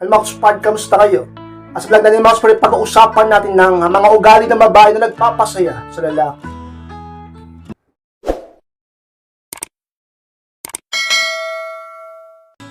Mga kuspad, kamusta kayo? As vlog na ni mga kuspad, pag-uusapan natin ng mga ugali ng babae na nagpapasaya sa lalaki.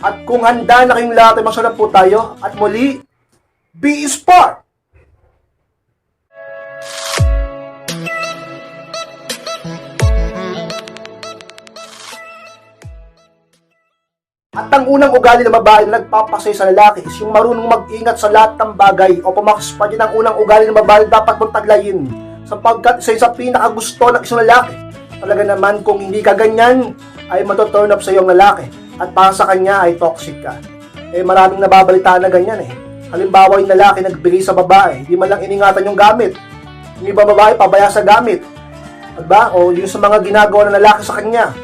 At kung handa na kayong lahat, masarap po tayo. At muli, be sport! At ang unang ugali ng babae na nagpapasaya sa lalaki is yung marunong mag-ingat sa lahat ng bagay o pumakas pa din ang unang ugali ng babae na dapat mong sapagkat isa sa pinakagusto ng isang lalaki. Talaga naman kung hindi ka ganyan ay matoturn up sa iyong lalaki at para sa kanya ay toxic ka. Eh maraming nababalitaan na ganyan eh. Halimbawa yung lalaki nagbigay sa babae, hindi man lang iningatan yung gamit. Yung iba babae pabaya sa gamit. Diba? O yung sa mga ginagawa ng lalaki sa kanya,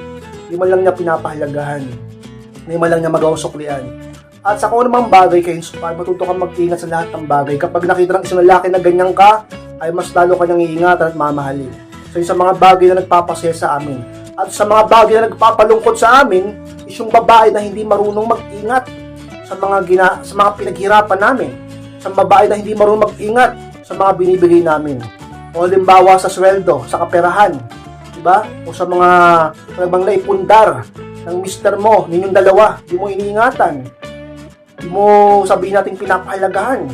hindi man lang niya pinapahalagahan hindi man lang niya magawang suklian. At sa kung anumang bagay kayo inspire, matuto kang mag-ingat sa lahat ng bagay. Kapag nakita ng isang lalaki na ganyan ka, ay mas lalo kanyang iingatan at mamahalin. So yung sa mga bagay na nagpapasaya sa amin. At sa mga bagay na nagpapalungkot sa amin, is yung babae na hindi marunong mag-ingat sa mga gina, sa mga pinaghirapan namin. Sa babae na hindi marunong mag-ingat sa mga binibigay namin. O halimbawa sa sweldo, sa kaperahan, di ba? O sa mga talagang naipundar ng mister mo, ninyong dalawa, di mo iniingatan. Di mo sabihin natin pinapahalagahan.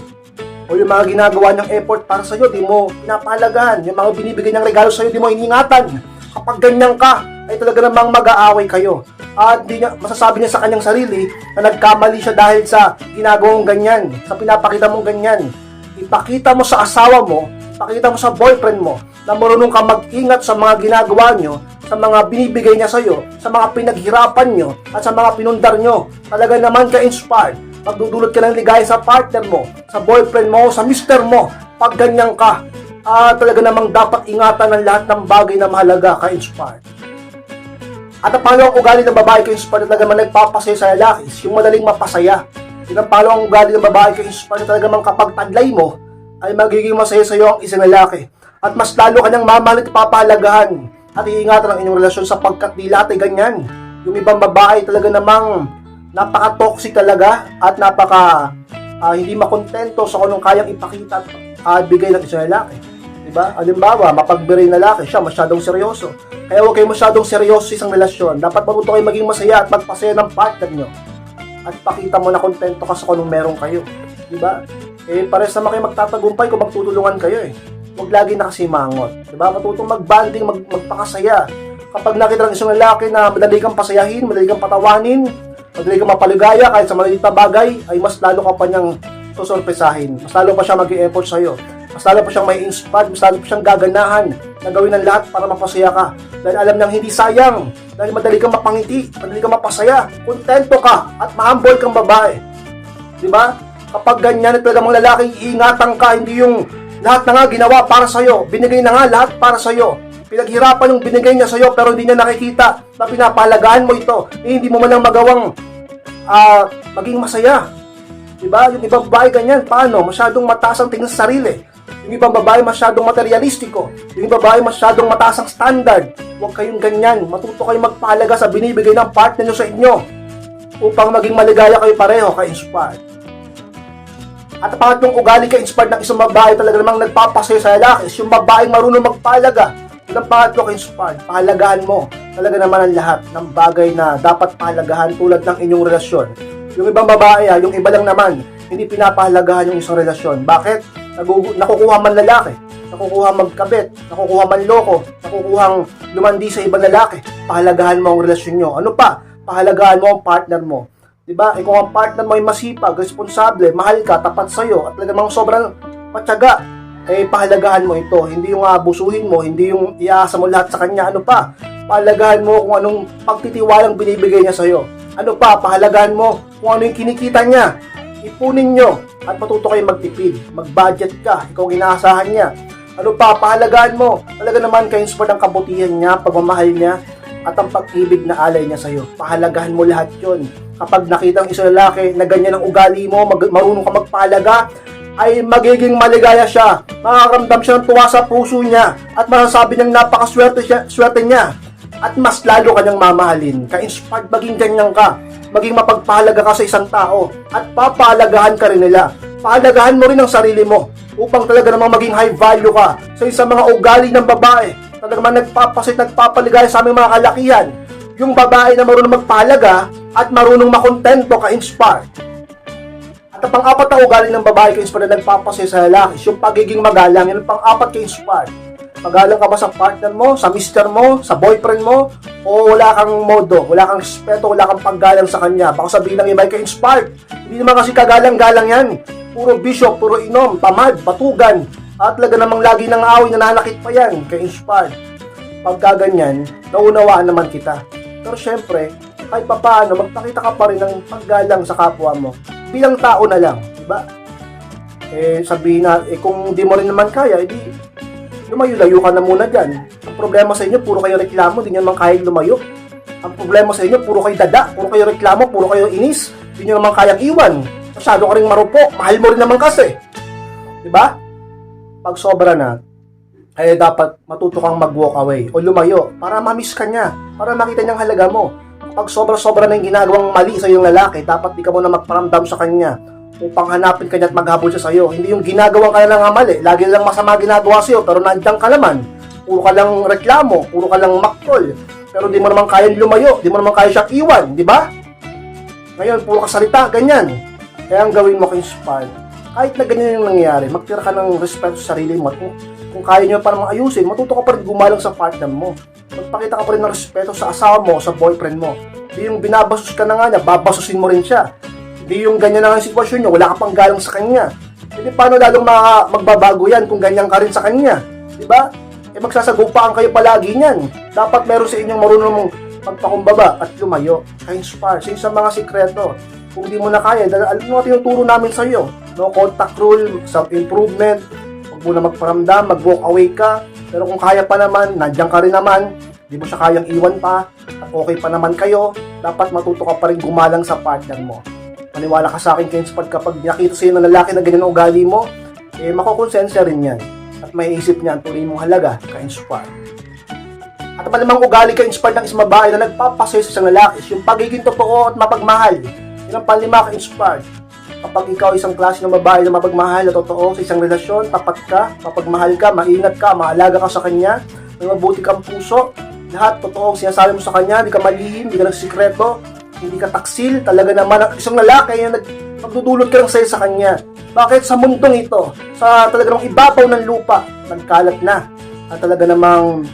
O yung mga ginagawa ng effort para sa'yo, di mo pinapahalagahan. Yung mga binibigay ng regalo sa'yo, di mo iniingatan. Kapag ganyan ka, ay talaga namang mag-aaway kayo. At di niya, masasabi niya sa kanyang sarili na nagkamali siya dahil sa ginagawang ganyan, sa pinapakita mong ganyan. Ipakita mo sa asawa mo, ipakita mo sa boyfriend mo, na marunong ka mag-ingat sa mga ginagawa nyo, sa mga binibigay niya sa'yo, sa mga pinaghirapan nyo, at sa mga pinundar nyo. Talaga naman ka-inspired. Magdudulot ka ng ligaya sa partner mo, sa boyfriend mo, sa mister mo. Pag ganyan ka, ah, talaga namang dapat ingatan ng lahat ng bagay na mahalaga ka-inspired. At ang pangalawang ugali ng babae ka-inspired talaga naman nagpapasaya sa lalaki is yung madaling mapasaya. Yun ang pangalawang ugali ng babae ka-inspired talaga naman kapag taglay mo, ay magiging masaya sa iyo ang isang lalaki. At mas lalo kanyang mamalit at papahalagahan at iingatan ang inyong relasyon sapagkat di lahat ay ganyan. Yung ibang babae talaga namang napaka-toxic talaga at napaka ah, hindi makontento sa kung anong kayang ipakita at ah, bigay ng isang lalaki. Diba? Halimbawa, mapagbiray na lalaki, siya masyadong seryoso. Kaya huwag kayo masyadong seryoso sa isang relasyon. Dapat matuto kayo maging masaya at magpasaya ng partner nyo. At pakita mo na kontento ka sa kung anong meron kayo. Diba? Eh, pares naman kayo magtatagumpay kung magtutulungan kayo eh. Huwag lagi nakasimangot. Diba? Matutong mag-banding, mag magpakasaya. Kapag nakita ng isang lalaki na madali kang pasayahin, madali kang patawanin, madali kang mapaligaya kahit sa maliit na bagay, ay mas lalo ka pa niyang susurpresahin. Mas lalo pa siya mag-i-effort sa'yo. Mas lalo pa siyang may inspire, mas lalo pa siyang gaganahan na gawin ng lahat para mapasaya ka. Dahil alam niyang hindi sayang. Dahil madali kang mapangiti, madali kang mapasaya. Kontento ka at mahambol kang babae. Di ba? Kapag ganyan talaga mga lalaki, iingatan ka, hindi yung lahat na nga ginawa para sa'yo. Binigay na nga lahat para sa'yo. Pinaghirapan yung binigay niya sa'yo pero hindi niya nakikita na pinapahalagaan mo ito. Eh, hindi mo man lang magawang ah, maging masaya. Diba? Yung ibang babae ganyan, paano? Masyadong mataas ang tingin sa sarili. Yung ibang babae masyadong materialistiko. Yung ibang babae masyadong mataas ang standard. Huwag kayong ganyan. Matuto kayong magpahalaga sa binibigay ng partner nyo sa inyo upang maging maligaya kayo pareho ka-inspired. At ang pangatlong ugali ka-inspired ng isang babae talaga namang nagpapasaya sa lalaki yung babaeng marunong magpahalaga. Yun ang pangatlo ka-inspired. Pahalagahan mo talaga naman ang lahat ng bagay na dapat pahalagahan tulad ng inyong relasyon. Yung ibang babae, yung iba lang naman, hindi pinapahalagahan yung isang relasyon. Bakit? Nagugu- nakukuha man lalaki, nakukuha magkabit, nakukuha man loko, nakukuhang lumandi sa ibang lalaki. Pahalagahan mo ang relasyon nyo. Ano pa? Pahalagahan mo ang partner mo. Diba? Eh kung ang partner mo ay masipag, responsable, mahal ka, tapat sa'yo, at talagang sobrang matyaga, eh pahalagahan mo ito. Hindi yung abusuhin mo, hindi yung iaasa mo lahat sa kanya. Ano pa? Pahalagahan mo kung anong pagtitiwalang binibigay niya sa'yo. Ano pa? Pahalagahan mo kung ano yung kinikita niya. Ipunin nyo at matuto kayo magtipid. Mag-budget ka. Ikaw inaasahan niya. Ano pa? Pahalagahan mo. Talaga naman kayo support ang kabutihan niya, pagmamahal niya, at ang pag-ibig na alay niya sa'yo. Pahalagahan mo lahat yon. Kapag nakita ang isang lalaki na ganyan ang ugali mo, mag- marunong ka magpahalaga, ay magiging maligaya siya. Makakaramdam siya ng tuwa sa puso niya at masasabi niyang napakaswerte siya, swerte niya. at mas lalo kanyang mamahalin. Ka-inspired maging ganyan ka. Maging mapagpahalaga ka sa isang tao at papahalagahan ka rin nila. Pahalagahan mo rin ang sarili mo upang talaga namang maging high value ka sa isang mga ugali ng babae. Talaga namang nagpapasit, nagpapaligaya sa aming mga kalakihan. Yung babae na marunong magpahalaga at marunong makontento ka-inspired. At ang pang-apat na ugali ng babae ka-inspired na nagpapasaya sa lalaki yung pagiging magalang. Yan ang pang-apat ka-inspired. Magalang ka ba sa partner mo, sa mister mo, sa boyfriend mo, o wala kang modo, wala kang respeto, wala kang paggalang sa kanya. Baka sabihin ng iba ay ka-inspired. Hindi naman kasi kagalang-galang yan. Puro bisyo, puro inom, tamad, batugan. At talaga namang lagi nang away, nananakit pa yan. Ka-inspired. Pagka ganyan, naunawaan naman kita. Pero syempre, kahit papaano, magpakita ka pa rin ng paggalang sa kapwa mo. Bilang tao na lang, di ba? Eh, sabihin na, eh kung di mo rin naman kaya, edi lumayo-layo ka na muna dyan. Ang problema sa inyo, puro kayo reklamo, di nyo naman kayang lumayo. Ang problema sa inyo, puro kayo dada, puro kayo reklamo, puro kayo inis, di nyo naman kayang iwan. Masyado ka rin marupok, mahal mo rin naman kasi. Di ba? Pag sobra na, eh dapat matuto kang mag-walk away o lumayo para ma-miss ka niya, para makita niyang halaga mo. Pag sobra-sobra na yung ginagawang mali sa iyong lalaki, dapat di ka muna magparamdam sa kanya upang hanapin ka niya at maghabol siya sa iyo. Hindi yung ginagawa ka na nga mali, lagi lang masama ginagawa sa iyo, pero nandiyan ka naman. Puro ka lang reklamo, puro ka lang maktol. Pero di mo naman kayang lumayo, di mo naman kaya siyang iwan, di ba? Ngayon, puro ka salita, ganyan. Kaya ang gawin mo kay inspired, kahit na ganyan yung nangyayari, magtira ka ng respeto sa sarili mo. At kung, kung kaya nyo parang ayusin, matuto ka pa rin gumalang sa partner mo. Magpakita ka pa rin ng respeto sa asawa mo, sa boyfriend mo. Hindi yung binabasos ka na nga niya, babasusin mo rin siya. Hindi yung ganyan na nga ang sitwasyon niya, wala ka pang galang sa kanya. Hindi paano lalong maka- magbabago yan kung ganyan ka rin sa kanya. Di ba? Eh magsasagupaan kayo palagi niyan. Dapat meron sa inyong marunong mong pagpakumbaba at lumayo. Ka-inspire. Sa isang mga sikreto. Kung di mo na kaya, dahil alam mo natin yung turo namin sa iyo. No contact rule, self-improvement, huwag mo na magparamdam, mag-walk away ka. Pero kung kaya pa naman, nandiyan ka rin naman, di mo siya kayang iwan pa, at okay pa naman kayo, dapat matuto ka pa rin gumalang sa partner mo. Maniwala ka sa akin, Kenspad, kapag nakita sa'yo ng lalaki na ganyan ang ugali mo, eh makukonsensya rin yan. At may isip niya ang tunay mong halaga, ka-inspire. At ang namang ugali ka-inspired ng isang babae na nagpapasaya sa isang lalaki yung pagiging totoo at mapagmahal. Ang panlima ka-inspired. Kapag ikaw isang klase ng babae na mapagmahal na totoo sa isang relasyon, tapat ka, mapagmahal ka, maingat ka, maalaga ka sa kanya, may mabuti kang puso, lahat totoo ang sinasabi mo sa kanya, hindi ka malihim, hindi ka nagsikreto, hindi ka taksil, talaga naman ang isang lalaki na nag, magdudulot ka ng saya sa kanya. Bakit? Sa mundong ito, sa talaga namang ibabaw ng lupa, nagkalat na, at talaga namang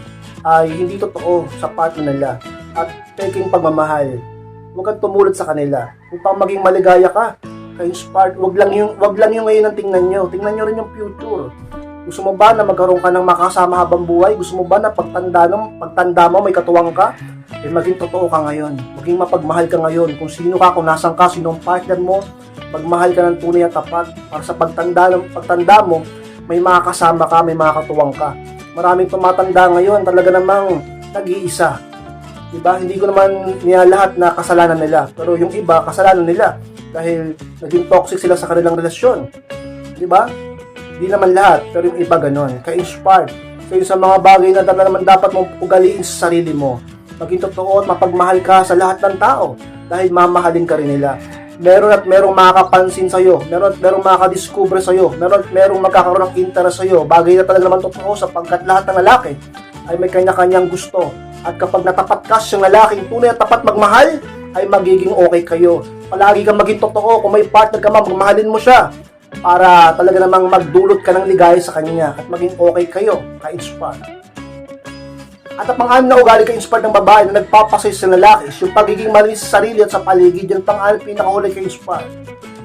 ay hindi totoo sa partner nila. At taking pagmamahal. Huwag kang tumulad sa kanila upang maging maligaya ka. Ka-inspired. Huwag lang yung, wag lang yung ngayon ang tingnan nyo. Tingnan nyo rin yung future. Gusto mo ba na magkaroon ka ng makasama habang buhay? Gusto mo ba na pagtanda, mo, pagtanda mo may katuwang ka? Eh maging totoo ka ngayon. Maging mapagmahal ka ngayon. Kung sino ka, kung nasan ka, sino ang partner mo, magmahal ka ng tunay at tapat para sa pagtanda, ng pagtanda mo, may makakasama ka, may makakatuwang ka. Maraming tumatanda ngayon, talaga namang nag-iisa. Diba? Hindi ko naman niya lahat na kasalanan nila. Pero yung iba, kasalanan nila. Dahil naging toxic sila sa kanilang relasyon. Diba? Hindi naman lahat. Pero yung iba ganon. Ka-inspired. So yung sa mga bagay na talaga naman dapat mong ugaliin sa sarili mo. Maging totoo at mapagmahal ka sa lahat ng tao. Dahil mamahalin ka rin nila. Meron at merong makakapansin sa'yo. Meron at merong makakadiscover sa'yo. Meron at merong magkakaroon ng interest sa'yo. Bagay na talaga naman totoo sapagkat lahat ng lalaki ay may kanya-kanyang gusto. At kapag natapat ka sa lalaking tunay at tapat magmahal, ay magiging okay kayo. Palagi kang maging totoo. Kung may partner ka man, magmahalin mo siya para talaga namang magdulot ka ng ligaya sa kanya at maging okay kayo, ka-inspire. At ang pang-anim na ugali ka-inspired ng babae na nagpapasay sa lalaki yung pagiging malinis sa sarili at sa paligid. Yan pang-anim pinakahuli ka-inspired.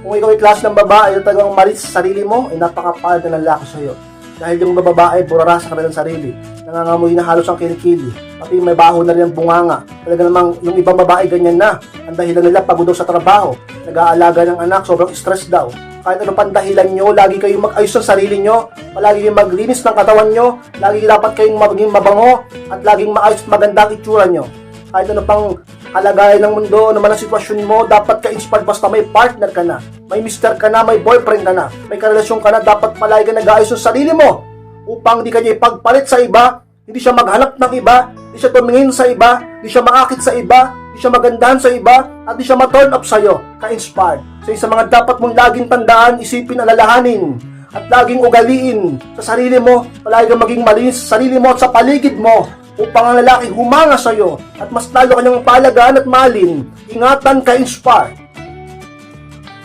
Kung ikaw ay klase ng babae na talagang malinis sa sarili mo, ay napakapahal na lalaki sa'yo. Dahil yung mga babae, burara sa kanilang sarili. Nangangamoy na halos ang kilikili. Pati may baho na rin ang bunganga. Talaga namang yung ibang babae ganyan na. Ang dahilan nila pagod sa trabaho. Nag-aalaga ng anak, sobrang stress daw. Kahit ano pang dahilan nyo, lagi kayong mag-ayos sa sarili nyo. Palagi kayong maglinis ng katawan nyo. Lagi dapat kayong maging mabango. At laging maayos at maganda ang itsura nyo. Kahit ano pang kalagayan ng mundo, ano man ang sitwasyon mo, dapat ka-inspired basta may partner ka na. May mister ka na, may boyfriend ka na, may karelasyon ka na, dapat palagi ka nag-aayos sa sarili mo upang di ka niya ipagpalit sa iba, hindi siya maghanap ng iba, di siya tumingin sa iba, di siya maakit sa iba, di siya magandahan sa iba, at di siya ma-turn up sa'yo, ka-inspired. So yung sa mga dapat mong laging tandaan, isipin, alalahanin, at laging ugaliin sa sarili mo, palagi kang maging malinis sa sarili mo at sa paligid mo, upang ang lalaki humanga sa'yo, at mas lalo kanyang palagaan at malin, ingatan ka-inspired.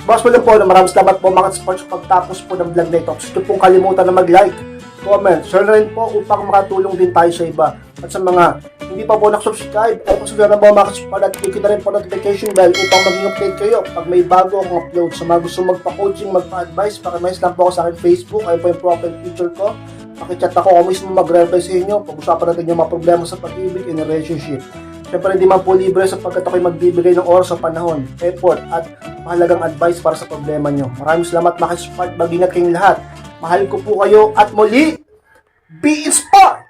Boss lang po maraming salamat po mga sports pagtapos po ng vlog na ito. Gusto pong kalimutan na mag-like, comment, share na rin po upang makatulong din tayo sa iba. At sa mga hindi pa po nakasubscribe, ay pasubscribe na po mga kaspal at click na rin po notification bell upang maging update kayo pag may bago akong upload. Sa mga gusto magpa-coaching, magpa-advise, pakimais lang po ako sa akin Facebook, ayun po yung profile picture ko. Pakichat ako ako mismo mag-reply sa inyo. Pag-usapan natin yung mga problema sa pag-ibig and relationship. Siyempre, hindi man po libre sapagkat ako'y magbibigay ng oras sa panahon, effort, at mahalagang advice para sa problema nyo. Maraming salamat kaspal. Mag-ingat kayong lahat. Mahal ko po kayo at muli, be inspired!